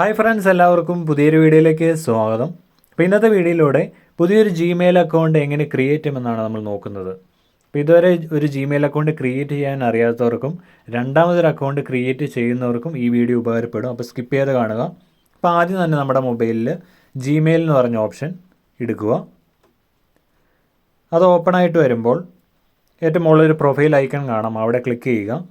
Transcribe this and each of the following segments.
Hi friends എല്ലാവർക്കും പുതിയൊരു വീഡിയോയിലേക്ക് സ്വാഗതം. അപ്പോൾ ഇന്നത്തെ വീഡിയോയിലൂടെ പുതിയൊരു ജിമെയിൽ അക്കൗണ്ട് എങ്ങനെ ക്രിയേറ്റ് ചെയ്യുമെന്നാണ് നമ്മൾ നോക്കുന്നത്. അപ്പോൾ ഇതുവരെ ഒരു ജിമെയിൽ അക്കൗണ്ട് ക്രിയേറ്റ് ചെയ്യാൻ അറിയാത്തവർക്കും രണ്ടാമതൊരു അക്കൗണ്ട് ക്രിയേറ്റ് ചെയ്യുന്നവർക്കും ഈ വീഡിയോ ഉപകാരപ്പെടും. അപ്പോൾ സ്കിപ്പ് ചെയ്ത് കാണുക. അപ്പോൾ ആദ്യം തന്നെ നമ്മുടെ മൊബൈലിൽ ജിമെയിൽ എന്ന് പറഞ്ഞ ഓപ്ഷൻ എടുക്കുക അത് ഓപ്പൺ ആയിട്ട് വരുമ്പോൾ ഏറ്റവും മുകളിൽ ഒരു പ്രൊഫൈൽ ഐക്കൺ കാണാം. അവിടെ ക്ലിക്ക് ചെയ്യുക.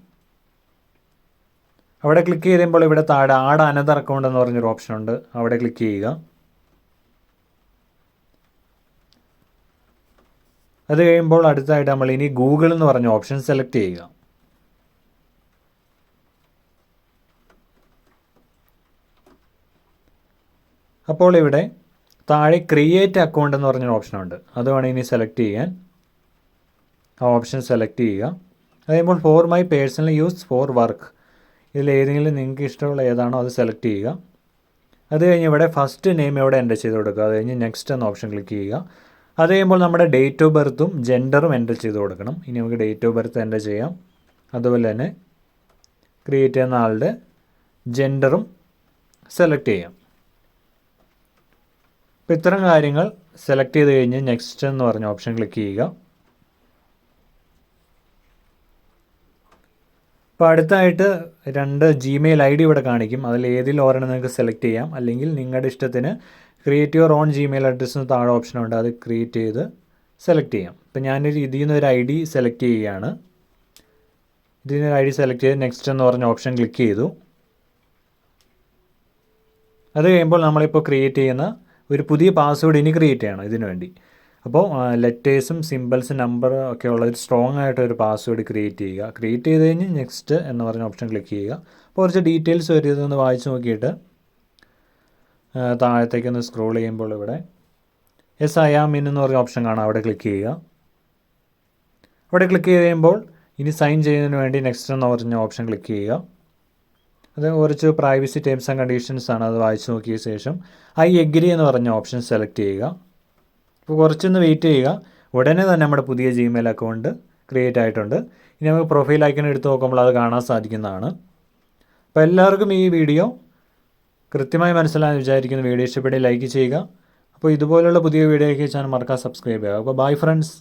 അവിടെ ക്ലിക്ക് ചെയ്യുമ്പോൾ ഇവിടെ താഴെ ആഡ് അനദർ അക്കൗണ്ട് എന്ന് പറഞ്ഞൊരു ഓപ്ഷൻ ഉണ്ട്. അവിടെ ക്ലിക്ക് ചെയ്യുക. അത് കഴിയുമ്പോൾ അടുത്തായിട്ട് നമ്മൾ ഇനി ഗൂഗിൾ എന്ന് പറഞ്ഞ ഓപ്ഷൻ സെലക്ട് ചെയ്യുക. അപ്പോൾ ഇവിടെ താഴെ ക്രിയേറ്റ് അക്കൗണ്ട് എന്ന് പറഞ്ഞൊരു ഓപ്ഷനുണ്ട് അത് വേണം ഇനി സെലക്ട് ചെയ്യാൻ. ആ ഓപ്ഷൻ സെലക്ട് ചെയ്യുക. അത് കഴിയുമ്പോൾ for my personal use for work ഇതിൽ ഏതെങ്കിലും നിങ്ങൾക്ക് ഇഷ്ടമുള്ള ഏതാണോ അത് സെലക്ട് ചെയ്യുക. അത് കഴിഞ്ഞ് ഇവിടെ ഫസ്റ്റ് നെയിം ഇവിടെ എന്റർ ചെയ്ത് കൊടുക്കുക. അത് കഴിഞ്ഞ് നെക്സ്റ്റ് എന്ന ഓപ്ഷൻ ക്ലിക്ക് ചെയ്യുക. അത് കഴിയുമ്പോൾ നമ്മുടെ ഡേറ്റ് ഓഫ് ബർത്തും ജെൻഡറും എന്റർ ചെയ്ത് കൊടുക്കണം. ഇനി നമുക്ക് ഡേറ്റ് ഓഫ് ബർത്ത് എന്റർ ചെയ്യാം. അതുപോലെ തന്നെ ക്രിയേറ്റ് ചെയ്യുന്ന ആളുടെ ജെൻഡറും സെലക്ട് ചെയ്യാം. അപ്പോൾ ഇത്തരം കാര്യങ്ങൾ സെലക്ട് ചെയ്ത് കഴിഞ്ഞ് നെക്സ്റ്റ് എന്ന് പറഞ്ഞ ഓപ്ഷൻ ക്ലിക്ക് ചെയ്യുക. അപ്പോൾ അടുത്തായിട്ട് രണ്ട് ജിമെയിൽ ഐ ഡി ഇവിടെ കാണിക്കും. അതിൽ ഏതിൽ ഒരെണ്ണം നിങ്ങൾക്ക് സെലക്ട് ചെയ്യാം. അല്ലെങ്കിൽ നിങ്ങളുടെ ഇഷ്ടത്തിന് create your own Gmail address താഴെ ഓപ്ഷനുണ്ട് അത് ക്രിയേറ്റ് ചെയ്ത് സെലക്ട് ചെയ്യാം. ഇപ്പം ഞാനൊരു ഇതിൽ നിന്ന് ഒരു ഐ ഡി സെലക്ട് ചെയ്യുകയാണ്. ഇതിൽ നിന്ന് ഐ ഡി സെലക്ട് ചെയ്ത് നെക്സ്റ്റ് എന്ന് പറഞ്ഞ ഓപ്ഷൻ ക്ലിക്ക് ചെയ്തു. അത് കഴിയുമ്പോൾ നമ്മളിപ്പോൾ ക്രിയേറ്റ് ചെയ്യുന്ന ഒരു പുതിയ പാസ്വേഡ് ഇനി ക്രിയേറ്റ് ചെയ്യണം ഇതിനു വേണ്ടി അപ്പോൾ ലെറ്റേഴ്സും സിമ്പിൾസും നമ്പർ ഒക്കെ ഉള്ള ഒരു സ്ട്രോങ് ആയിട്ട് ഒരു പാസ്വേഡ് ക്രിയേറ്റ് ചെയ്യുക. ക്രിയേറ്റ് ചെയ്ത് കഴിഞ്ഞ് നെക്സ്റ്റ് എന്ന് പറഞ്ഞ ഓപ്ഷൻ ക്ലിക്ക് ചെയ്യുക. അപ്പോൾ കുറച്ച് ഡീറ്റെയിൽസ് വരുന്നതൊന്ന് വായിച്ച് നോക്കിയിട്ട് താഴത്തേക്കൊന്ന് സ്ക്രോൾ ചെയ്യുമ്പോൾ ഇവിടെ എസ് ഐ ആം ഇൻ എന്ന് പറഞ്ഞ ഓപ്ഷൻ കാണാം. അവിടെ ക്ലിക്ക് ചെയ്യുക. അവിടെ ക്ലിക്ക് ചെയ്ത് കഴിയുമ്പോൾ ഇനി സൈൻ ചെയ്യുന്നതിന് വേണ്ടി നെക്സ്റ്റ് എന്ന് പറഞ്ഞ ഓപ്ഷൻ ക്ലിക്ക് ചെയ്യുക. അത് കുറച്ച് പ്രൈവസി ടേംസ് ആൻഡ് കണ്ടീഷൻസ് ആണ്. അത് വായിച്ച് നോക്കിയ ശേഷം ഐ എഗ്രി എന്ന് പറഞ്ഞ ഓപ്ഷൻ സെലക്ട് ചെയ്യുക. അപ്പോൾ കുറച്ചൊന്ന് വെയിറ്റ് ചെയ്യുക. ഉടനെ തന്നെ നമ്മുടെ പുതിയ ജിമെയിൽ അക്കൗണ്ട് ക്രിയേറ്റ് ആയിട്ടുണ്ട്. ഇനി നമുക്ക് പ്രൊഫൈൽ ഐക്കൺ എടുത്ത് നോക്കുമ്പോൾ അത് കാണാൻ സാധിക്കുന്നതാണ്. അപ്പോൾ എല്ലാവർക്കും ഈ വീഡിയോ കൃത്യമായി മനസ്സിലാകാൻ വിചാരിക്കുന്ന. വീഡിയോ ഇഷ്ടപ്പെടി ലൈക്ക് ചെയ്യുക. അപ്പോൾ ഇതുപോലുള്ള പുതിയ വീഡിയോയ്ക്ക് ചാനൽ മറക്കാൻ സബ്സ്ക്രൈബ് ചെയ്യുക. അപ്പോൾ ബൈ ഫ്രണ്ട്സ്